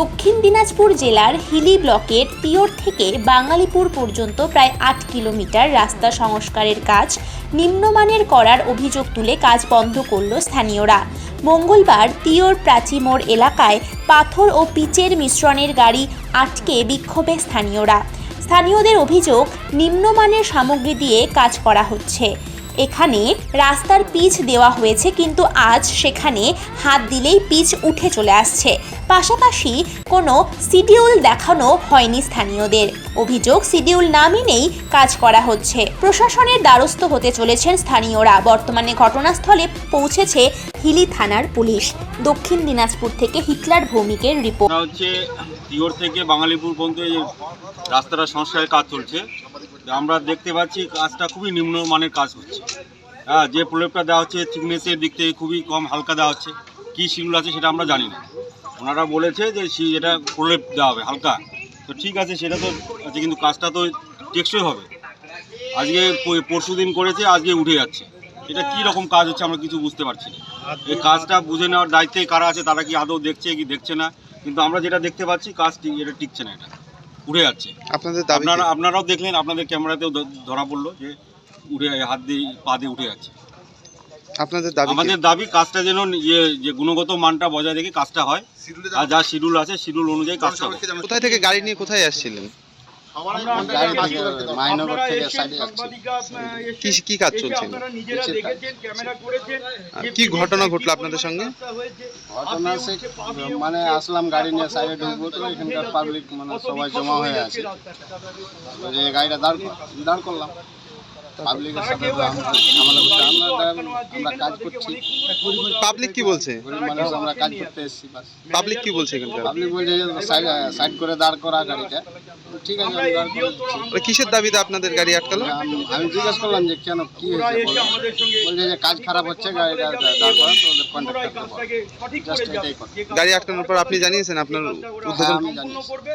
দক্ষিণ দিনাজপুর জেলার হিলি ব্লকের তিয়র থেকে বাঙালিপুর পর্যন্ত প্রায় আট কিলোমিটার রাস্তা সংস্কারের কাজ নিম্নমানের করার অভিযোগ তুলে কাজ বন্ধ করল স্থানীয়রা। মঙ্গলবার তিয়র প্রাচীমোড় এলাকায় পাথর ও পিচের মিশ্রণের গাড়ি আটকে বিক্ষোভে স্থানীয়রা। স্থানীয়দের অভিযোগ, নিম্নমানের সামগ্রী দিয়ে কাজ করা হচ্ছে। এখানে রাস্তার পিচ দেওয়া হয়েছে, কিন্তু আজ সেখানে হাত দিলেই পিচ উঠে চলে আসছে। পাশাপাশি কোনো শিডিউল দেখানো হয়নি স্থানীয়দের। অভিযোগ শিডিউল না মেনেই কাজ করা হচ্ছে। প্রশাসনের দ্বারস্থ হতে চলেছেন স্থানীয়রা। বর্তমানে ঘটনাস্থলে পৌঁছেছে হিলি থানার পুলিশ। দক্ষিণ দিনাজপুর থেকে হিটলার ভৌমিকের রিপোর্ট। হচ্ছে থেকে বাঙালিপুর পর্যন্ত এই রাস্তাটা সংস্কারের কাজ চলছে। আমরা দেখতে পাচ্ছি কাজটা খুবই নিম্নমানের কাজ হচ্ছে। হ্যাঁ যে প্রলেপটা দেওয়া হচ্ছে, থিকনেসের দিক থেকে খুবই কম হালকা দেওয়া হচ্ছে। কী শিগুলো আছে সেটা আমরা জানি না। ওনারা বলেছে যে সি- এটা প্রলেপ দেওয়া হবে হালকা। তো ঠিক আছে সেটা তো আছে কিন্তু কাজটা তো টেকসই হবে। আজকে পরশু দিন করেছে আজকে উঠে যাচ্ছে। এটা কী রকম কাজ হচ্ছে আমরা কিছু বুঝতে পারছি না। এই কাজটা বুঝে নেওয়ার দায়িত্বে কারা আছে তারা কি আদৌ দেখছে কি দেখছে না? কিন্তু আমরা যেটা দেখতে পাচ্ছি কাজ ঠিক- এটা টিকছে না এটা। উঠে যাচ্ছে। আপনাদের আপনারা আপনারাও দেখলেন আপনাদের ক্যামেরাতেও ধরা পড়ল যে উঠে হাত দিয়ে পা দিয়ে উঠে যাচ্ছে। আপনাদের দাবি কি? আমাদের দাবি কাজটা যেন ইয়ে যে গুণগত মানটা বজায় রেখে কাজটা হয়। আর যা শিডিউল আছে শিডিউল অনুযায়ী কাজটা হবে কোথায় থেকে গাড়ি নিয়ে কোথায় আসছিলেন? মাইনগর থেকে সাইডে কি কি কাজ চলছিল? আর কি ঘটনা ঘটলো আপনাদের সঙ্গে? ঘটনা সে মানে আসলাম গাড়ি নিয়ে সাইডে ঢুকবো তো এখানকার পাবলিক মানে সবাই জমা হয়ে আছে। তো গাড়িটা দাঁড় দাঁড় করলাম। পাবলিকের সাথে তো আমরা ঝামেলা করতে আমরা আমরা কাজ করছি। পাবলিক কি বলছে? গরিব মানুষ আমরা কাজ করতে এসেছি বাস। পাবলিক কি বলছে এখানকার? পাবলিক বলছে যে সাইড করে দাঁড় করা গাড়িটা। ঠিক আছে আমি দাঁড় করে কিসের দাবিতে আপনাদের গাড়ি আটকালো? আমি- জিজ্ঞেস করলাম যে কেন কি হয়েছে? বলো। বলছে যে কাজ খারাপ হচ্ছে গাড়িটা দাঁড় করা তো গাড়ি আটকানোর পর আপনি জানিয়েছেন আপনার উদ্বোধন